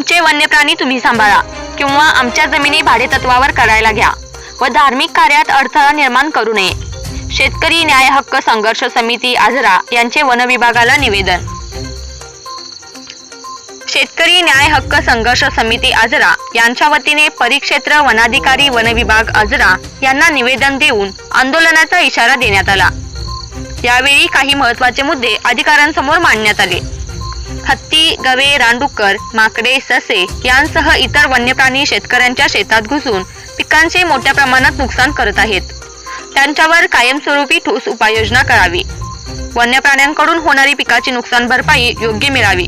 तुमचे वन्य प्राणी तुम्ही सांभाळा किंवा आमच्या जमिनी भाडेतत्वावर करायला घ्या व धार्मिक कार्यात अडथळा निर्माण करू नये. शेतकरी न्याय हक्क संघर्ष समिती आजरा यांचे वन विभागाला निवेदन. शेतकरी न्याय हक्क संघर्ष समिती आजरा यांच्या वतीने परिक्षेत्र वनाधिकारी वन विभाग आजरा यांना निवेदन देऊन आंदोलनाचा इशारा देण्यात आला. यावेळी काही महत्त्वाचे मुद्दे अधिकाऱ्यांसमोर मांडण्यात आले. हत्ती गवे रानडुक्कर माकडे ससे यांसह इतर वन्यप्राणी शेतकऱ्यांच्या शेतात घुसून पिकांचे मोठ्या प्रमाणात नुकसान करत आहेत. त्यांच्यावर कायमस्वरूपी ठोस उपाययोजना करावी. वन्य प्राण्यांकडून होणारी पिकाची नुकसान भरपाई योग्य मिळावी.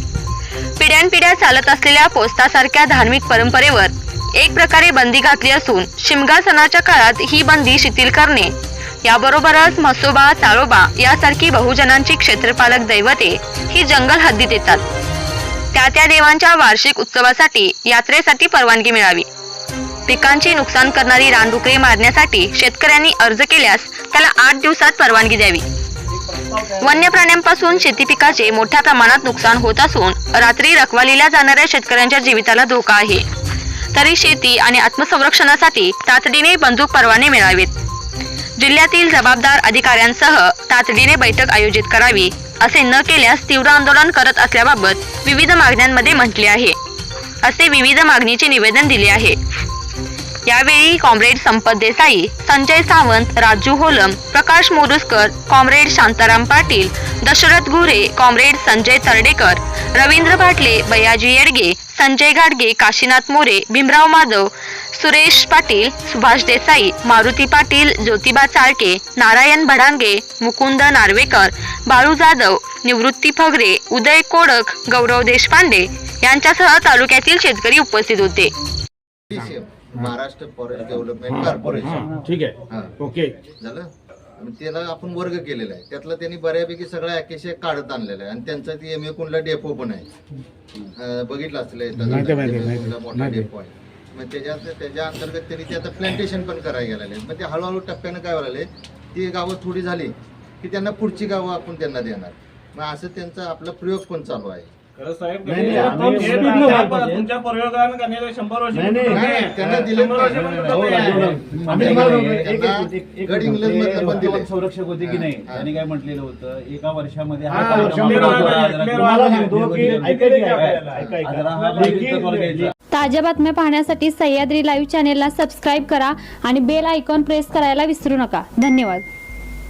पिढ्यानपिढ्या चालत असलेल्या पोस्तासारख्या धार्मिक परंपरेवर एक प्रकारे बंदी घातली असून शिमगा सणाच्या काळात ही बंदी शिथिल करणे याबरोबरच म्हसोबा चाळोबा यासारखी बहुजनांची क्षेत्रपालक दैवते ही जंगल हद्दीत येतात. त्या त्या देवांच्या वार्षिक उत्सवासाठी यात्रेसाठी परवानगी मिळावी. पिकांची नुकसान करणारी रानडुकरे मारण्यासाठी शेतकऱ्यांनी अर्ज केल्यास त्याला आठ दिवसात परवानगी द्यावी. वन्य प्राण्यांपासून शेती पिकाचे मोठ्या प्रमाणात नुकसान होत असून रात्री रखवालीला जाणाऱ्या शेतकऱ्यांच्या जीविताला धोका आहे. तरी शेती आणि आत्मसंरक्षणासाठी तातडीने बंदूक परवाने मिळावेत. जिल्ह्यातील जबाबदार अधिकाऱ्यांसह तातडीने बैठक आयोजित करावी असे न केल्यास तीव्र आंदोलन करत असल्याबाबत विविध मागण्यांमध्ये म्हटले आहे. असे विविध मागणीचे निवेदन दिले आहे. यावेळी comrade Sampat Desai Sanjay Sawant Raju Holam Prakash Moruskar comrade Shantaram Patil Dashrath Gure comrade Sanjay Taradekar Ravindra Bhatle Bayaji Yedge Sanjay घाडगे काशीनाथ मोरे भीमराव माधव सुरेश पाटील सुभाष देसाई मारुती पाटील ज्योतिबा चाळके नारायण भडांगे मुकुंद नार्वेकर बाळू जाधव निवृत्ती फगरे उदय कोडक गौरव देशपांडे यांच्यासह तालुक्यातील शेतकरी उपस्थित होते. महाराष्ट्र फॉरेस्ट डेव्हलपमेंट कॉर्पोरेशन ठीक. आहे. ओके. झालं? आणि त्याला आपण वर्ग केलेला आहे. त्यातला त्यांनी बऱ्यापैकी सगळ्या अॅकेशे काढत आणलेला आहे. आणि त्यांचा ती एम कुंडला डेपो पण आहे. बघितलं असलं माहिती आहे, माहिती आहे, माहिती आहे. मोठा. डेपो आहे. मग त्याच्यात त्याच्या अंतर्गत त्यांनी ते आता प्लांटेशन पण करायला गेलेले मग ते हळूहळू टप्प्यानं काय व्हायला ती गावं थोडी झाली की त्यांना पुढची गावं आपण त्यांना देणार. मग असं त्यांचा आपला प्रयोग पण चालू आहे. खरं साहेब नाही, नाही, आम्ही तुमच्या- speed नं व्हायला तुमच्या पाहिजे. तुमच्या प्रयोगानं का नाही शंभर वर्ष नाही, नाही, पूर्ण नाही, नाही. त्यांना दिलं शंभर वर्ष नाही, पूर्ण नाही, नाही. नाही, नाही. आम्ही नाही, बरोबर, नाही, एक- एक- त्यांना एक- एक- एक गड इंग्लंडमधलं पण दिलंय. वृत्तीवन संरक्षक होते की नाही हा. त्यांनी काय म्हटलेलं होतं एका वर्षामध्ये हा, कार्यक्रम शंभर आपण वर्ष. आजरा तुम्हाला तुम्हाला करून सांगतो की घेऊन ऐका की ऐका, ऐका, ऐका, ऐका. आजरा हा देखील- भागित वर्ग घ्यायचा. ताज्या बातम्या पाहण्यासाठी सह्याद्री लाईव्ह चॅनेलला सबस्क्राईब करा आणि बेल आयकॉन प्रेस करायला विसरू नका धन्यवाद